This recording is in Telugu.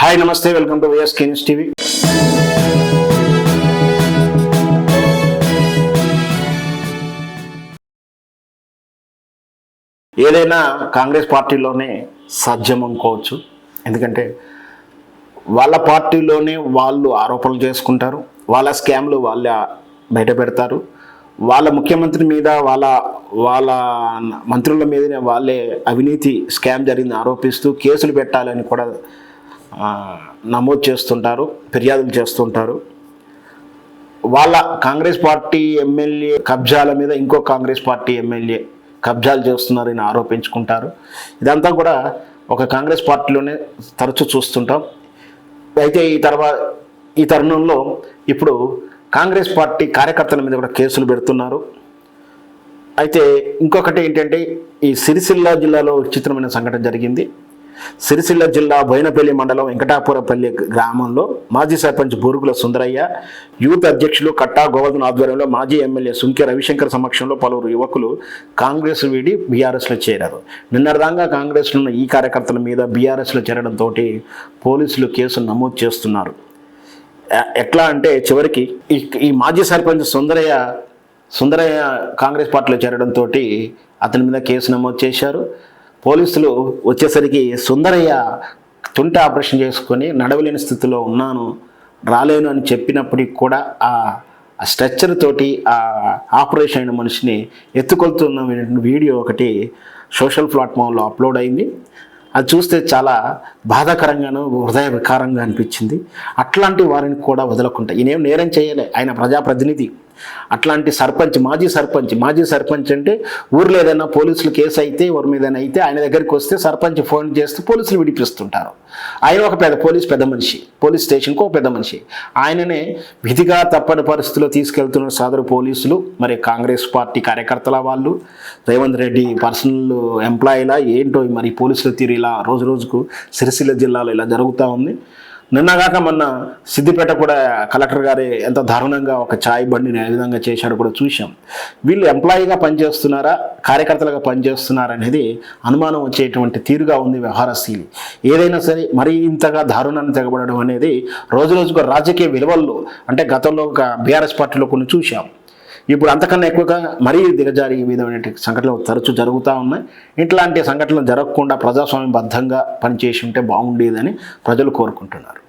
Hi namaste welcome to YS kins TV. ఏదైనా కాంగ్రెస్ పార్టీలోనే సాధ్యం అనుకోవచ్చు. ఎందుకంటే వాళ్ళ పార్టీలోనే వాళ్ళు ఆరోపణలు చేసుకుంటారు. వాళ్ళ స్కామ్లు వాళ్ళ బయట పెడతారు. వాళ్ళ ముఖ్యమంత్రి మీద వాళ్ళ వాళ్ళ మంత్రుల మీదనే వాళ్ళే అవినీతి స్కామ్ జరిగింది ఆరోపిస్తూ కేసులు పెట్టాలని కూడా నమోదు చేస్తుంటారు ఫిర్యాదులు చేస్తుంటారు. వాళ్ళ కాంగ్రెస్ పార్టీ ఎమ్మెల్యే కబ్జాల మీద ఇంకో కాంగ్రెస్ పార్టీ ఎమ్మెల్యే కబ్జాలు చేస్తున్నారని ఆరోపించుకుంటారు. ఇదంతా కూడా ఒక కాంగ్రెస్ పార్టీలోనే తరచూ చూస్తుంటాం. అయితే ఈ తర్వాత ఈ తరుణంలో ఇప్పుడు కాంగ్రెస్ పార్టీ కార్యకర్తల మీద కూడా కేసులు పెడుతున్నారు. అయితే ఇంకొకటి ఏంటంటే ఈ సిరిసిల్ల జిల్లాలో విచిత్రమైన సంఘటన జరిగింది. సిరిసిల్ల జిల్లా బోయినపల్లి మండలం వెంకటాపురపల్లి గ్రామంలో మాజీ సర్పంచ్ బూరుగుల సుందరయ్య యూత్ అధ్యక్షులు కట్టా గోవర్ధన్ ఆధ్వర్యంలో మాజీ ఎమ్మెల్యే సుంకె రవిశంకర్ సమక్షంలో పలువురు యువకులు కాంగ్రెస్ వీడి బీఆర్ఎస్లో చేరారు. నిన్నటిదాకా కాంగ్రెస్లో ఉన్న ఈ కార్యకర్తల మీద బీఆర్ఎస్లో చేరడంతో పోలీసులు కేసు నమోదు చేస్తున్నారు. ఎట్లా అంటే చివరికి ఈ ఈ మాజీ సర్పంచ్ సుందరయ్య సుందరయ్య కాంగ్రెస్ పార్టీలో చేరడంతో అతని మీద కేసు నమోదు చేశారు. పోలీసులు వచ్చేసరికి సుందరయ్య తుంట ఆపరేషన్ చేసుకొని నడవలేని స్థితిలో ఉన్నాను రాలేను అని చెప్పినప్పటికి కూడా ఆ ఆ స్ట్రెచ్చర్ తోటి ఆ ఆపరేషన్ అయిన మనిషిని ఎత్తుకొలుతున్న వీడియో ఒకటి సోషల్ ప్లాట్ఫామ్లో అప్లోడ్ అయింది. అది చూస్తే చాలా బాధాకరంగాను హృదయ వికారంగా అనిపించింది. అట్లాంటి వారిని కూడా వదలకుండా ఈయనేం నేరం చేయలే. ఆయన ప్రజాప్రతినిధి. అట్లాంటి సర్పంచ్ మాజీ సర్పంచ్ మాజీ సర్పంచ్ అంటే ఊర్లో ఏదైనా పోలీసులు కేసు అయితే ఎవరి మీద అయితే ఆయన దగ్గరికి వస్తే సర్పంచ్ ఫోన్ చేస్తే పోలీసులు విడిపిస్తుంటారు. ఆయన ఒక పెద్ద పోలీస్ పెద్ద మనిషి పోలీస్ స్టేషన్కి ఒక పెద్ద మనిషి. ఆయననే విధిగా తప్పని పరిస్థితిలో తీసుకెళ్తున్న సదరు పోలీసులు మరి కాంగ్రెస్ పార్టీ కార్యకర్తల వాళ్ళు రేవంత్ రెడ్డి పర్సనల్ ఎంప్లాయీలా ఏంటో మరి పోలీసుల తీరు ఇలా రోజు రోజుకు సిరిసిల్ల జిల్లాలో ఇలా జరుగుతూ ఉంది. నిన్నగాక మొన్న సిద్దిపేట కూడా కలెక్టర్ గారి ఎంత దారుణంగా ఒక ఛాయ్ బండిని ఏ విధంగా చేశాడో కూడా చూశాం. వీళ్ళు ఎంప్లాయీగా పనిచేస్తున్నారా? కార్యకర్తలుగా పనిచేస్తున్నారా అనేది అనుమానం వచ్చేటువంటి తీరుగా ఉంది వ్యవహారశీలి. ఏదైనా సరే మరీ ఇంతగా దారుణాన్ని తెగబడడం అనేది రోజు రోజుకు రాజకీయ విలువల్లో అంటే గతంలో ఒక బీఆర్ఎస్ పార్టీలో కొన్ని చూశాం. ఇప్పుడు అంతకన్నా ఎక్కువగా మరీ దిగజారి విధమైన సంఘటనలు తరచూ జరుగుతూ ఉన్నాయి. ఇట్లాంటి సంఘటనలు జరగకుండా ప్రజాస్వామ్యబద్ధంగా పనిచేసి ఉంటే బాగుండేదని ప్రజలు కోరుకుంటున్నారు.